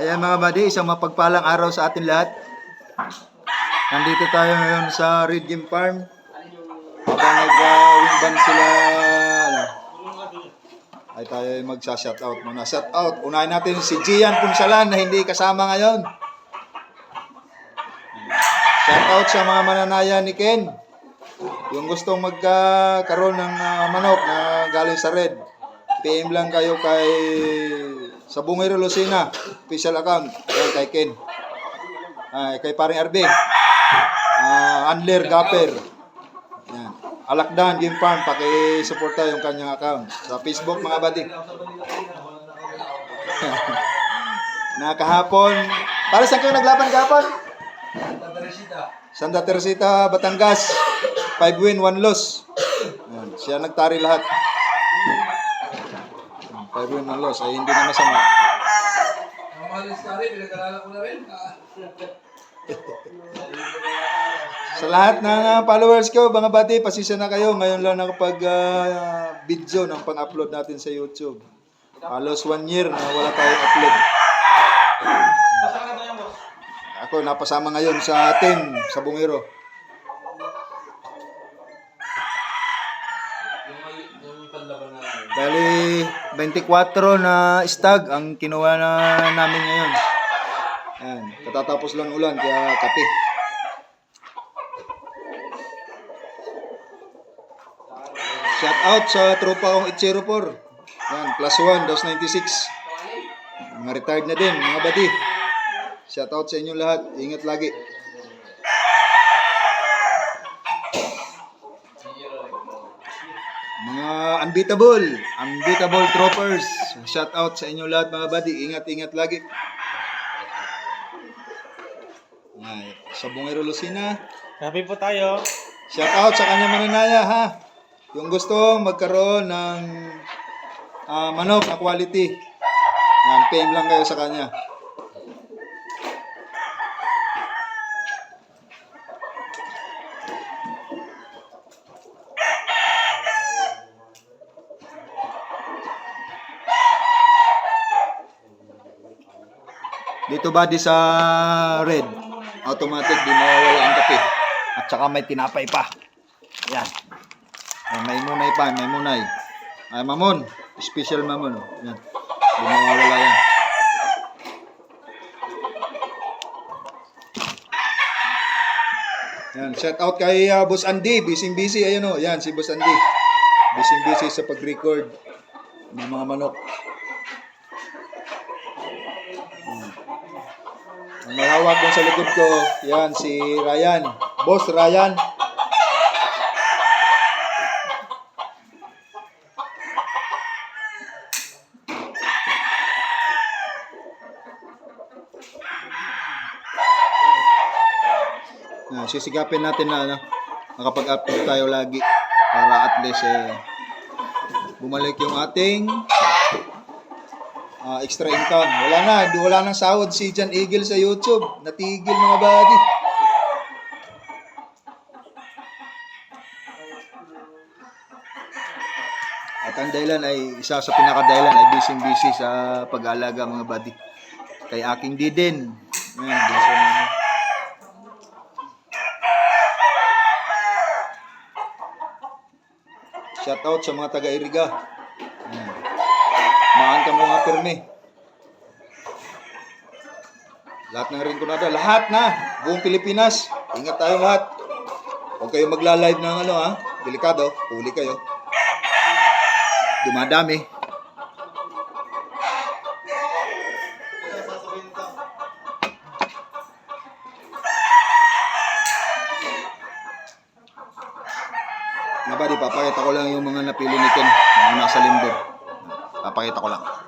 Ayan mga buddy, isang mapagpalang araw sa atin lahat. Nandito tayo ngayon sa Red Game Farm. Habang nag-wingban sila, ay tayo ay magsa-shoutout muna. Shoutout, unahin natin si Gian Punsalan na hindi kasama ngayon. Shoutout sa mga mananaya ni Ken. Yung gustong magkaroon ng ah, manok na galing sa Red, PM lang kayo kay sa Bungero Lucena, official account, yan kay Ken. Ay, kay paring RB. Ah, Anler Gapper. Yan. Alakdan Game Farm, paki-suporta yung kanyang account sa Facebook mga buddy. na kahapon, para saan kayo naglaban kahapon? Santa Teresita, Batangas. 5 win, 1 loss. Yan. Siya nagtari lahat. 5 win, 1 loss. Ay hindi na masama. Ang mahal ng story, pinag-alala rin. Sa lahat ng ah, followers ko, mga bati, pasisa na kayo. Ngayon lang nakapag ah, video ng pang-upload natin sa YouTube. Halos one year na wala tayong upload. Ako napasama ngayon sa team sa Bungero. Bali, 24 na stag ang kinuha na namin ngayon. Ayan, katatapos lang ulan, kaya kape. Shout out sa tropa kong Itcheropor. Yan, plus 1, dos 96. Mga retired na din, mga badi. Shout out sa inyo lahat. Ingat lagi. Mga unbeatable, unbeatable troopers. Shout out sa inyo lahat mga buddy. Ingat-ingat lagi. Ay, sa Bungero Lucina, Happy po tayo. shout out sa kanya mananaya ha. Yung gusto magkaroon ng ah, manok na quality. Yan, PM lang kayo sa kanya. Dito ba di sa red? Automatic di mawawala ang kape. At saka may tinapay pa. Yan. Ah, may munay pa, may munay. Ay, mamon. Special mamon. Oh. Yan. Di mawawala yan. Yan, shout out kay ah, Boss Andy, busy busy ayun oh. Yan si Boss Andy. Busy busy sa pag-record ng mga manok. May hawak sa likod ko, yan, si Ryan. Boss Ryan. Yan, sisigapin natin na ano, makapag-upload tayo lagi para at least eh, bumalik yung ating Ah, extra income. Wala na, di wala nang sahod si Jan Eagle sa YouTube. Natigil mga buddy. At ang dahilan ay, isa sa pinakadahilan ay busy-busy sa pag-aalaga mga buddy. Kay aking didin. Ayan, bunso namin. Shout out sa mga taga-iriga. Maan ka mga perme. Lahat ng rinconada, lahat na. Buong Pilipinas. Ingat tayo lahat. Huwag kayo magla-live ng ano ha. Delikado. Huli kayo. Dumadami. Nabadi, papakita ko lang yung mga napili ni Ken. Mga nasa limber. Papakita ko lang.